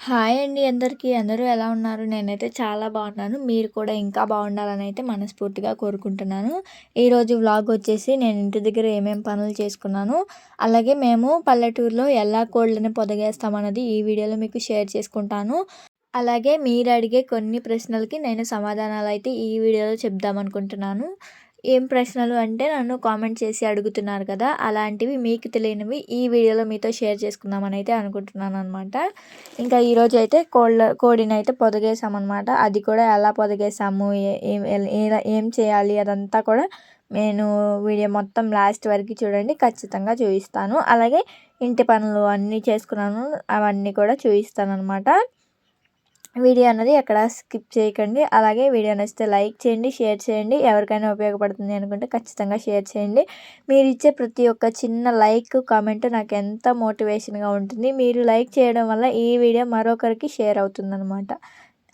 Hi అండి అందరికీ. అందరూ ఎలా ఉన్నారు? నేనైతే చాలా బాగున్నాను. మీరు కూడా ఇంకా బాగుండాలని అయితే మనస్ఫూర్తిగా కోరుకుంటున్నాను. ఈరోజు వ్లాగ్ వచ్చేసి నేను ఇంటి దగ్గర ఏమేమి పనులు చేసుకున్నాను అలాగే మేము పల్లెటూరులో ఎలా కోళ్ళని పొదగేస్తామన్నది ఈ వీడియోలో మీకు షేర్ చేసుకుంటాను. అలాగే మీరు అడిగే కొన్ని ప్రశ్నలకి నేను సమాధానాలు అయితే ఈ వీడియోలో చెప్దామనుకుంటున్నాను. ఏం ప్రశ్నలు అంటే నన్ను కామెంట్ చేసి అడుగుతున్నారు కదా అలాంటివి మీకు తెలియనివి ఈ వీడియోలో మీతో షేర్ చేసుకుందామని అయితే అనుకుంటున్నాను అనమాట ఇంకా ఈరోజు అయితే కోళ్ళ కోడిని అయితే పొదగేసామన్నమాట అది కూడా ఎలా పొదగేసాము ఏం చేయాలి అదంతా కూడా నేను వీడియో మొత్తం లాస్ట్ వరకు చూడండి ఖచ్చితంగా చూపిస్తాను. అలాగే ఇంటి పనులు అన్నీ చేసుకున్నాను అవన్నీ కూడా చూపిస్తాను అనమాట వీడియో అన్నది ఎక్కడ స్కిప్ చేయకండి. అలాగే వీడియో నచ్చితే లైక్ చేయండి షేర్ చేయండి. ఎవరికైనా ఉపయోగపడుతుంది అనుకుంటే ఖచ్చితంగా షేర్ చేయండి. మీరు ఇచ్చే ప్రతి ఒక్క చిన్న లైక్ కామెంట్ నాకు ఎంత మోటివేషన్గా ఉంటుంది. మీరు లైక్ చేయడం వల్ల ఈ వీడియో మరొకరికి షేర్ అవుతుందన్నమాట.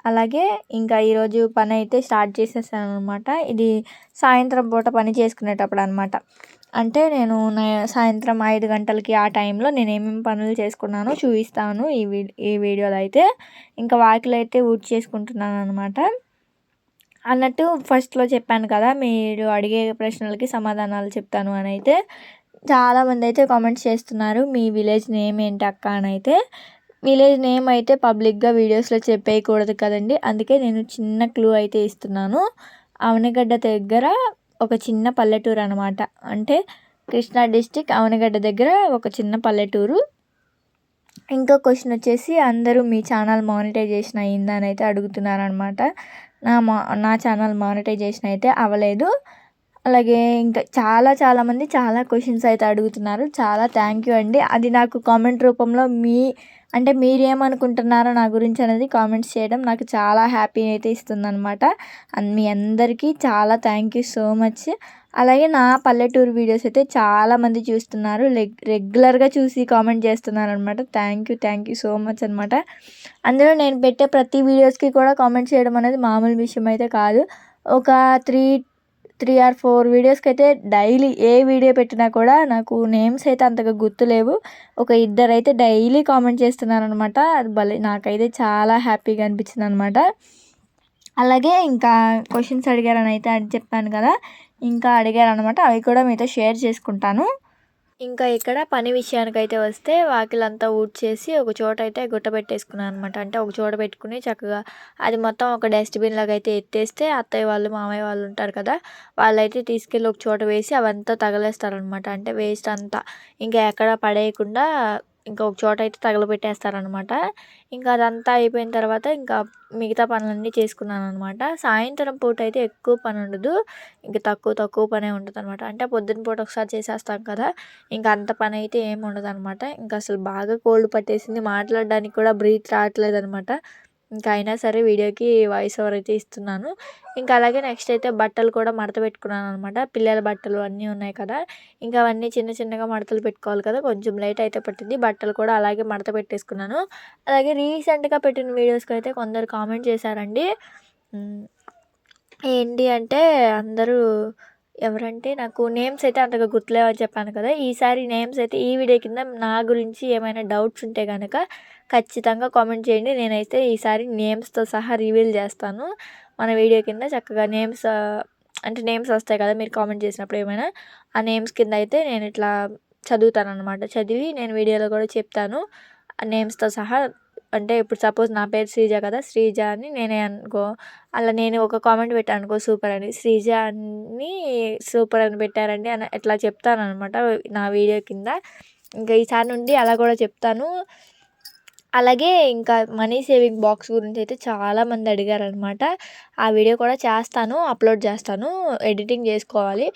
అలాగే ఇంకా ఈరోజు పని అయితే స్టార్ట్ చేసేసాను అనమాట ఇది సాయంత్రం పూట పని చేసుకునేటప్పుడు అనమాట అంటే నేను సాయంత్రం ఐదు గంటలకి ఆ టైంలో నేను ఏమేమి పనులు చేసుకున్నానో చూపిస్తాను ఈ వీ ఈ వీడియోలో అయితే. ఇంకా వాకిలు అయితే ఊడ్ చేసుకుంటున్నాను అనమాట అన్నట్టు ఫస్ట్లో చెప్పాను కదా మీరు అడిగే ప్రశ్నలకి సమాధానాలు చెప్తాను అని అయితే. చాలామంది అయితే కామెంట్స్ చేస్తున్నారు మీ విలేజ్ నేమ్ ఏంటి అక్క అని అయితే. విలేజ్ నేమ్ అయితే పబ్లిక్గా వీడియోస్లో చెప్పేయకూడదు కదండి అందుకే నేను చిన్న క్లూ అయితే ఇస్తున్నాను. అవనిగడ్డ దగ్గర ఒక చిన్న పల్లెటూరు అనమాట అంటే కృష్ణా డిస్టిక్ అవనగడ్డ దగ్గర ఒక చిన్న పల్లెటూరు. ఇంకో క్వశ్చన్ వచ్చేసి అందరూ మీ ఛానల్ మానిటైజేషన్ అయ్యిందా అని అయితే అడుగుతున్నారనమాట నా మా నా ఛానల్ మానిటైజేషన్ అయితే అవ్వలేదు. అలాగే ఇంకా చాలా చాలామంది చాలా క్వశ్చన్స్ అయితే అడుగుతున్నారు. చాలా థ్యాంక్ యూ అండి. అది నాకు కామెంట్ రూపంలో మీ అంటే మీరేమనుకుంటున్నారో నా గురించి అనేది కామెంట్స్ చేయడం నాకు చాలా హ్యాపీ అయితే ఇస్తుందనమాట మీ అందరికీ చాలా థ్యాంక్ యూ సో మచ్. అలాగే నా పల్లెటూరు వీడియోస్ అయితే చాలామంది చూస్తున్నారు. రెగ్యులర్గా చూసి కామెంట్ చేస్తున్నారు అనమాట thank you thank you so much అనమాట అందులో నేను పెట్టే ప్రతి వీడియోస్కి కూడా కామెంట్ చేయడం అనేది మామూలు విషయం అయితే కాదు. ఒక త్రీ త్రీ ఆర్ ఫోర్ వీడియోస్కి అయితే డైలీ ఏ వీడియో పెట్టినా కూడా నాకు నేమ్స్ అయితే అంతగా గుర్తులేవు. ఒక ఇద్దరు అయితే డైలీ కామెంట్ చేస్తున్నారనమాట అది భలే నాకైతే చాలా హ్యాపీగా అనిపించింది అనమాట అలాగే ఇంకా క్వశ్చన్స్ అడిగారని అయితే అది చెప్పాను కదా. ఇంకా అడిగారనమాట అవి కూడా మీతో షేర్ చేసుకుంటాను. ఇంకా ఇక్కడ పని విషయానికైతే వస్తే వాకిలంతా ఊడ్చేసి ఒక చోట అయితే గుట్ట పెట్టేసుకున్నాను అనమాట అంటే ఒక చోట పెట్టుకుని చక్కగా అది మొత్తం ఒక డస్ట్బిన్ లాగా అయితే ఎత్తేస్తే అత్తయ్య వాళ్ళు మామయ్య వాళ్ళు ఉంటారు కదా వాళ్ళైతే తీసుకెళ్ళి ఒక చోట వేసి అవంతా తగలేస్తారనమాట అంటే వేస్ట్ అంతా. ఇంకా ఎక్కడ పడేయకుండా ఇంకా ఒక చోట అయితే తగలబెట్టేస్తారనమాట ఇంకా అదంతా అయిపోయిన తర్వాత ఇంకా మిగతా పనులన్నీ చేసుకున్నాను అనమాట సాయంత్రం పూట అయితే ఎక్కువ పని ఉండదు. ఇంకా తక్కువ తక్కువ పనే ఉంటుంది అనమాట అంటే పొద్దున్న పూట ఒకసారి చేసేస్తాం కదా ఇంకా అంత పని అయితే ఏమి ఉండదు అనమాట ఇంకా అసలు బాగా కోల్డ్ పట్టేసింది మాట్లాడడానికి కూడా బ్రీత్ రావట్లేదు అనమాట ఇంకా అయినా సరే వీడియోకి వాయిస్ ఓవర్ అయితే ఇస్తున్నాను. ఇంకా అలాగే నెక్స్ట్ అయితే బట్టలు కూడా మడత పెట్టుకున్నాను అనమాట పిల్లల బట్టలు అన్నీ ఉన్నాయి కదా. ఇంకా అవన్నీ చిన్న చిన్నగా మడతలు పెట్టుకోవాలి కదా. కొంచెం లేట్ అయితే పట్టింది. బట్టలు కూడా అలాగే మడత పెట్టేసుకున్నాను. అలాగే రీసెంట్గా పెట్టిన వీడియోస్కి అయితే కొందరు కామెంట్ చేశారండి. ఏంటి అంటే అందరూ ఎవరంటే నాకు నేమ్స్ అయితే అంతగా గుర్తులేవని చెప్పాను కదా. ఈసారి నేమ్స్ అయితే ఈ వీడియో కింద నా గురించి ఏమైనా డౌట్స్ ఉంటే కనుక ఖచ్చితంగా కామెంట్ చేయండి. నేనైతే ఈసారి నేమ్స్తో సహా రివీల్ చేస్తాను. మన వీడియో కింద చక్కగా నేమ్స్ అంటే నేమ్స్ వస్తాయి కదా మీరు కామెంట్ చేసినప్పుడు ఏమైనా ఆ నేమ్స్ కింద అయితే నేను ఇట్లా చదువుతాను అనమాట చదివి నేను వీడియోలో కూడా చెప్తాను. ఆ నేమ్స్తో సహా అంటే ఇప్పుడు సపోజ్ నా పేరు శ్రీజ కదా శ్రీజ అని నేనే అనుకో అలా నేను ఒక కామెంట్ పెట్టాను అనుకో సూపర్ అని. శ్రీజ అని సూపర్ అని పెట్టారండి అని ఎట్లా చెప్తాను అనమాట నా వీడియో కింద. ఇంకా ఈసారి నుండి అలా కూడా చెప్తాను. అలాగే ఇంకా మనీ సేవింగ్ బాక్స్ గురించి అయితే చాలామంది అడిగారనమాట. ఆ వీడియో కూడా చేస్తాను అప్లోడ్ చేస్తాను ఎడిటింగ్ చేసుకోవాలి.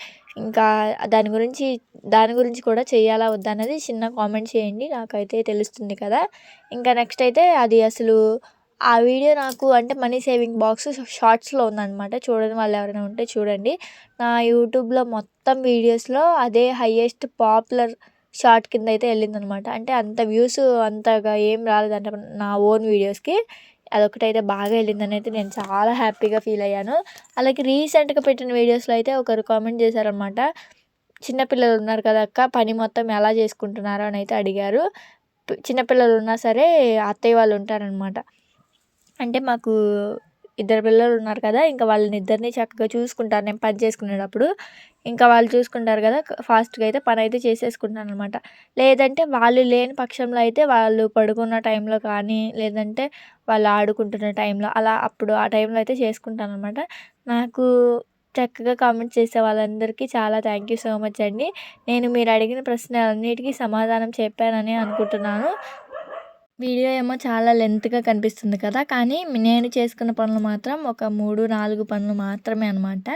ఇంకా దాని గురించి దాని గురించి కూడా చేయాలా వద్దా అనేది చిన్న కామెంట్ చేయండి నాకైతే తెలుస్తుంది కదా. ఇంకా నెక్స్ట్ అయితే అది అసలు ఆ వీడియో నాకు అంటే మనీ సేవింగ్ బాక్స్ షార్ట్స్లో ఉందన్నమాట చూడని వాళ్ళు ఎవరైనా ఉంటే చూడండి. నా యూట్యూబ్లో మొత్తం వీడియోస్లో అదే హయ్యెస్ట్ పాపులర్ షార్ట్ కింద అయితే వెళ్ళిందనమాట. అంటే అంత వ్యూస్ అంతగా ఏం రాలేదంట నా ఓన్ వీడియోస్కి. అదొకటైతే బాగా వెళ్ళిందని అయితే నేను చాలా హ్యాపీగా ఫీల్ అయ్యాను. అలాగే రీసెంట్గా పెట్టిన వీడియోస్లో అయితే ఒకరు కామెంట్ చేశారనమాట. చిన్నపిల్లలు ఉన్నారు కదా అక్క పని మొత్తం ఎలా చేసుకుంటున్నారు అని అయితే అడిగారు. చిన్నపిల్లలు ఉన్నా సరే అత్తయ్య వాళ్ళు ఉంటారనమాట. అంటే మాకు ఇద్దరు పిల్లలు ఉన్నారు కదా ఇంకా వాళ్ళని ఇద్దరిని చక్కగా చూసుకుంటారు. నేను పని చేసుకునేటప్పుడు ఇంకా వాళ్ళు చూసుకుంటారు కదా ఫాస్ట్గా అయితే పని అయితే చేసేసుకుంటాను అనమాట లేదంటే వాళ్ళు లేని పక్షంలో అయితే వాళ్ళు పడుకున్న టైంలో కానీ లేదంటే వాళ్ళు ఆడుకుంటున్న టైంలో అలా అప్పుడు ఆ టైంలో అయితే చేసుకుంటాను అనమాట నాకు చక్కగా కామెంట్ చేసే వాళ్ళందరికీ చాలా థ్యాంక్ యూ సో మచ్ అండి. నేను మీరు అడిగిన ప్రశ్నలన్నిటికీ సమాధానం చెప్పానని అనుకుంటున్నాను. వీడియో ఏమో చాలా లెంత్గా కనిపిస్తుంది కదా కానీ నేను చేసుకున్న పనులు మాత్రం ఒక మూడు నాలుగు పనులు మాత్రమే అనమాట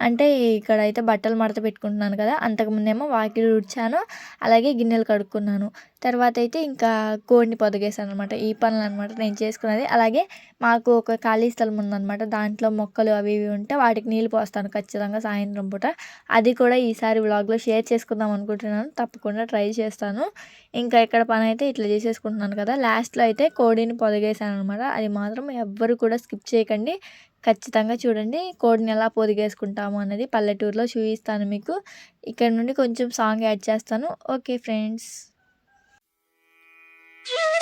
అంటే ఇక్కడ అయితే బట్టలు మడత పెట్టుకుంటున్నాను కదా అంతకుముందేమో వాకిలి ఉడ్చాను అలాగే గిన్నెలు కడుక్కున్నాను. తర్వాత అయితే ఇంకా కోడిని పొదిగేసాను అనమాట ఈ పనులు అనమాట నేను చేసుకున్నది. అలాగే మాకు ఒక ఖాళీ స్థలం ఉందన్నమాట. దాంట్లో మొక్కలు అవి ఇవి ఉంటే వాటికి నీళ్ళు పోస్తాను ఖచ్చితంగా సాయంత్రం పూట. అది కూడా ఈసారి వ్లాగ్లో షేర్ చేసుకుందాం అనుకుంటున్నాను. తప్పకుండా ట్రై చేస్తాను. ఇంకా ఇక్కడ పని అయితే ఇట్లా చేసేసుకుంటున్నాను కదా లాస్ట్లో అయితే కోడిని పొదిగేసాను అనమాట అది మాత్రం ఎవ్వరు కూడా స్కిప్ చేయకండి. ఖచ్చితంగా చూడండి కోడిని ఎలా పొదిగేసుకుంటాము అనేది పల్లెటూరులో చూపిస్తాను మీకు. ఇక్కడ నుండి కొంచెం సాంగ్ యాడ్ చేస్తాను. Okay friends. Judy!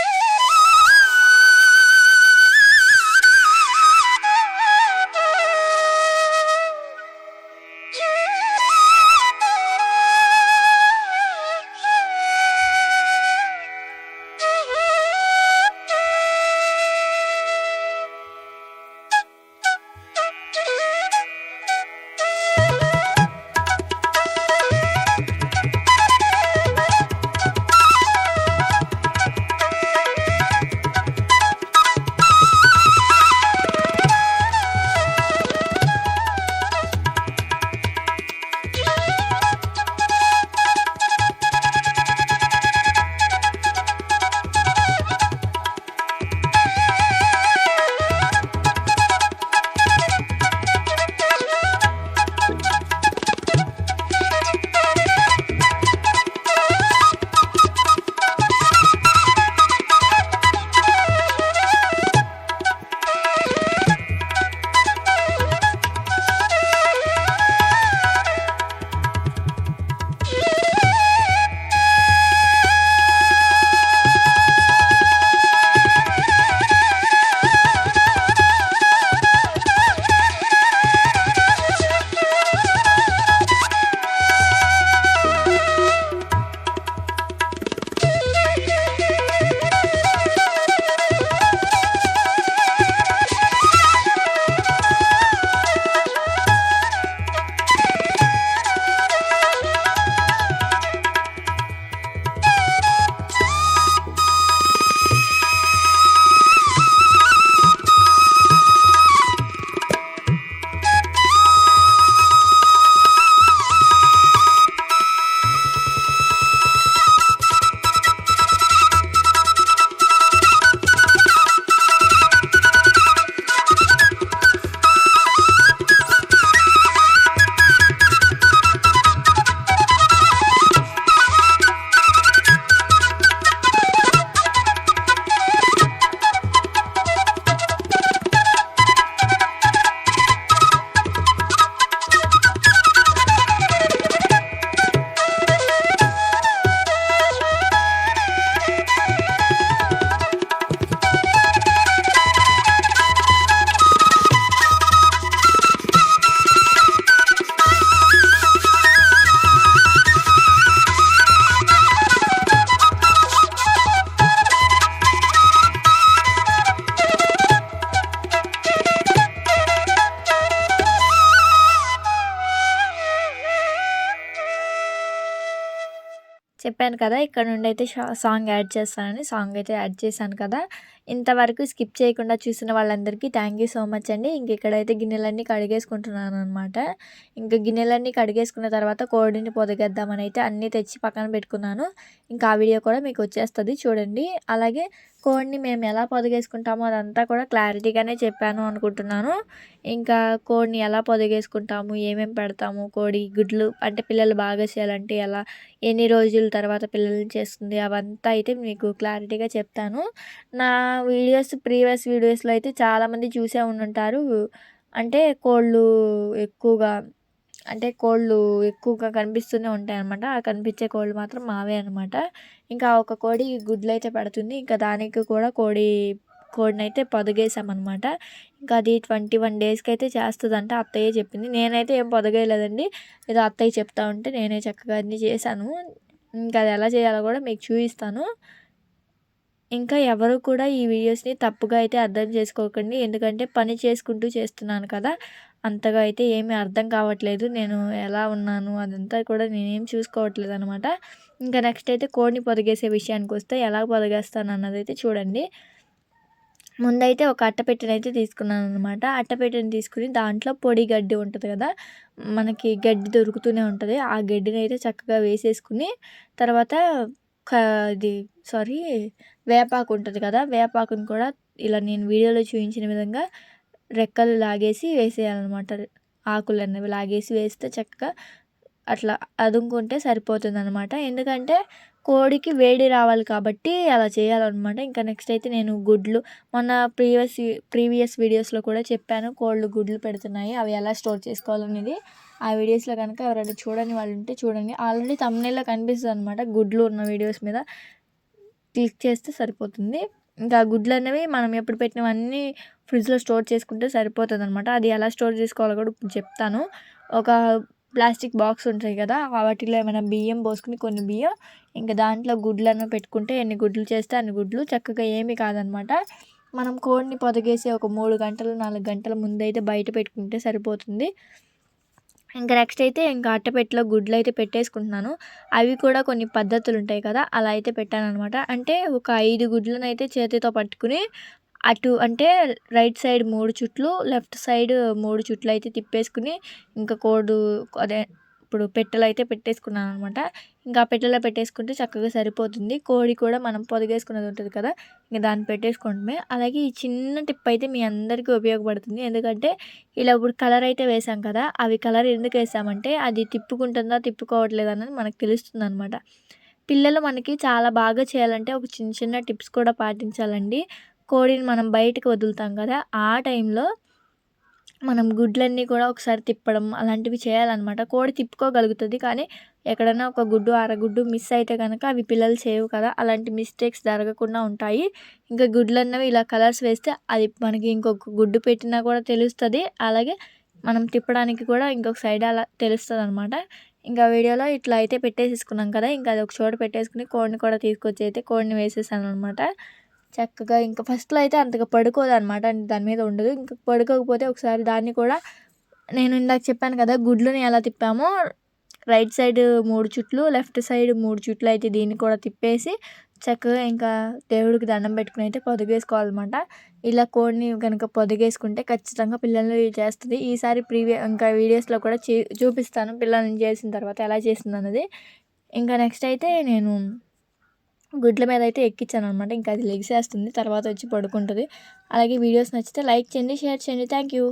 చెప్పాను కదా ఇక్కడ నుండి అయితే సాంగ్ యాడ్ చేస్తానని సాంగ్ అయితే యాడ్ చేశాను కదా. ఇంతవరకు స్కిప్ చేయకుండా చూసిన వాళ్ళందరికీ థ్యాంక్ యూ సో మచ్ అండి. ఇంక ఇక్కడైతే గిన్నెలన్నీ కడిగేసుకుంటున్నాను అనమాట ఇంకా గిన్నెలన్నీ కడిగేసుకున్న తర్వాత కోడిని పొదగేద్దామని అయితే అన్నీ తెచ్చి పక్కన పెట్టుకున్నాను. ఇంకా ఆ వీడియో కూడా మీకు వచ్చేస్తుంది చూడండి. అలాగే కోడిని మేము ఎలా పొదిగేసుకుంటామో అదంతా కూడా క్లారిటీగానే చెప్పాను అనుకుంటున్నాను. ఇంకా కోడిని ఎలా పొదిగేసుకుంటాము ఏమేమి పెడతాము కోడి గుడ్లు అంటే పిల్లలు బాగా చేయాలంటే ఎలా ఎన్ని రోజుల తర్వాత పిల్లల్ని చేస్తుంది అవంతా అయితే మీకు క్లారిటీగా చెప్తాను. నా వీడియోస్ ప్రీవియస్ వీడియోస్లో అయితే చాలామంది చూసే ఉండుంటారు. అంటే కోళ్ళు ఎక్కువగా అంటే కోళ్ళు ఎక్కువగా కనిపిస్తూనే ఉంటాయన్నమాట. ఆ కనిపించే కోళ్ళు మాత్రం మావే అనమాట ఇంకా ఒక కోడి గుడ్లు అయితే పెడుతుంది. ఇంకా దానికి కూడా కోడి కోడిని అయితే పొదగేసామన్నమాట. ఇంకా అది ట్వంటీ వన్ డేస్కి అయితే చేస్తుందంట అత్తయ్య చెప్పింది. నేనైతే ఏం పొదగేయలేదండి. ఏదో అత్తయ్య చెప్తా ఉంటే నేనే చక్కగా అన్నీ చేశాను. ఇంకా అది ఎలా చేయాలో కూడా మీకు చూపిస్తాను. ఇంకా ఎవరు కూడా ఈ వీడియోస్ని తప్పుగా అయితే అర్థం చేసుకోకండి. ఎందుకంటే పని చేసుకుంటూ చేస్తున్నాను కదా అంతగా అయితే ఏమీ అర్థం కావట్లేదు. నేను ఎలా ఉన్నాను అదంతా కూడా నేనేం చూసుకోవట్లేదు అనమాట. ఇంకా నెక్స్ట్ అయితే కోడిని పొదిగేసే విషయానికి వస్తే ఎలా పొదిగేస్తాను అన్నది అయితే చూడండి. ముందైతే ఒక అట్టపెట్టెని అయితే తీసుకున్నాను అనమాట. అట్టపెట్టెని తీసుకుని దాంట్లో పొడి గడ్డి ఉంటుంది కదా మనకి గడ్డి దొరుకుతూనే ఉంటుంది. ఆ గడ్డిని అయితే చక్కగా వేసేసుకుని తర్వాత ఇది సారీ వేపాకు ఉంటుంది కదా వేపాకుని కూడా ఇలా నేను వీడియోలో చూపించిన విధంగా రెక్కలు లాగేసి వేసేయాలన్నమాట. ఆకులు అనేవి లాగేసి వేస్తే చక్కగా అట్లా అదుముకుంటే సరిపోతుంది అనమాట ఎందుకంటే కోడికి వేడి రావాలి కాబట్టి అలా చేయాలన్నమాట. ఇంకా నెక్స్ట్ అయితే నేను గుడ్లు మొన్న ప్రీవియస్ ప్రీవియస్ వీడియోస్లో కూడా చెప్పాను కోళ్ళు గుడ్లు పెడుతున్నాయి అవి ఎలా స్టోర్ చేసుకోవాలనేది. ఆ వీడియోస్లో కనుక ఎవరైనా చూడని వాళ్ళు ఉంటే చూడండి. ఆల్రెడీ తమ్నేలో కనిపిస్తుంది అనమాట గుడ్లు ఉన్న వీడియోస్ మీద. క్లిక్ చేస్తే సరిపోతుంది. ఇంకా గుడ్లు అనేవి మనం ఎప్పుడు పెట్టినవన్నీ ఫ్రిడ్జ్లో స్టోర్ చేసుకుంటే సరిపోతుంది అనమాట అది ఎలా స్టోర్ చేసుకోవాలో కూడా చెప్తాను. ఒక ప్లాస్టిక్ బాక్స్ ఉంటాయి కదా వాటిలో ఏమైనా బియ్యం పోసుకుని కొన్ని బియ్యం ఇంకా దాంట్లో గుడ్లను పెట్టుకుంటే ఎన్ని గుడ్లు చేస్తే అన్ని గుడ్లు చక్కగా ఏమీ కాదనమాట మనం కోడిని పొదగేసి ఒక మూడు గంటలు నాలుగు గంటల ముందైతే బయట పెట్టుకుంటే సరిపోతుంది. ఇంకా నెక్స్ట్ అయితే ఇంకా అట్టపెట్టలో గుడ్లు అయితే పెట్టేసుకుంటున్నాను. అవి కూడా కొన్ని పద్ధతులు ఉంటాయి కదా అలా అయితే పెట్టాను అనమాట అంటే ఒక ఐదు గుడ్లను అయితే చేతితో పట్టుకుని అటు అంటే రైట్ సైడ్ మూడు చుట్లు లెఫ్ట్ సైడ్ మూడు చుట్లు అయితే తిప్పేసుకుని ఇంకా కోడు అదే ఇప్పుడు పెట్టెలు అయితే పెట్టేసుకున్నాను అనమాట ఇంకా పెట్టెలో పెట్టేసుకుంటే చక్కగా సరిపోతుంది. కోడి కూడా మనం పొదిగేసుకున్నది ఉంటుంది కదా ఇంకా దాన్ని పెట్టేసుకోవడమే. అలాగే ఈ చిన్న టిప్ అయితే మీ అందరికీ ఉపయోగపడుతుంది. ఎందుకంటే ఇలా ఇప్పుడు కలర్ అయితే వేసాం కదా అవి కలర్ ఎందుకు వేసామంటే అది తిప్పుకుంటుందా తిప్పుకోవట్లేదు అన్నది మనకు తెలుస్తుంది అనమాట పిల్లలు మనకి చాలా బాగా చేయాలంటే ఒక చిన్న చిన్న టిప్స్ కూడా పాటించాలండి. కోడిని మనం బయటకు వదులుతాం కదా ఆ టైంలో మనం గుడ్లన్నీ కూడా ఒకసారి తిప్పడం అలాంటివి చేయాలన్నమాట. కోడి తిప్పుకోగలుగుతుంది కానీ ఎక్కడైనా ఒక గుడ్డు అరగుడ్డు మిస్ అయితే కనుక అవి పిల్లలు చేయవు కదా. అలాంటి మిస్టేక్స్ జరగకుండా ఉంటాయి. ఇంకా గుడ్లు అన్నవి ఇలా కలర్స్ వేస్తే అది మనకి ఇంకొక గుడ్డు పెట్టినా కూడా తెలుస్తుంది. అలాగే మనం తిప్పడానికి కూడా ఇంకొక సైడ్ అలా తెలుస్తుంది అనమాట ఇంకా వీడియోలో ఇట్లా అయితే పెట్టేసేసుకున్నాం కదా. ఇంకా అది ఒక చోట పెట్టేసుకుని కోడిని కూడా తీసుకొచ్చి అయితే కోడిని వేసేసాను అనమాట చక్కగా ఇంకా ఫస్ట్లో అయితే అంతగా పడుకోదు అనమాట దాని మీద ఉండదు. ఇంకా పడుకోకపోతే ఒకసారి దాన్ని కూడా నేను ఇందాక చెప్పాను కదా గుడ్లని ఎలా తిప్పామో రైట్ సైడ్ మూడు చుట్లు లెఫ్ట్ సైడ్ మూడు చుట్లు అయితే దీన్ని కూడా తిప్పేసి చక్కగా ఇంకా దేవుడికి దండం పెట్టుకుని అయితే పొదిగేసుకోవాలన్నమాట. ఇలా కోడిని కనుక పొదిగేసుకుంటే ఖచ్చితంగా పిల్లల్ని చేస్తుంది. ఈసారి ప్రీవియ ఇంకా వీడియోస్లో కూడా చూపిస్తాను పిల్లల్ని చేసిన తర్వాత ఎలా చేసింది అన్నది ఇంకా నెక్స్ట్ అయితే నేను గుడ్ల మీద అయితే ఎక్కించాను అనమాట ఇంకా అది లెగ్సేస్తుంది తర్వాత వచ్చి పడుకుంటుంది. అలాగే వీడియోస్ నచ్చితే లైక్ చేయండి షేర్ చేయండి. Thank you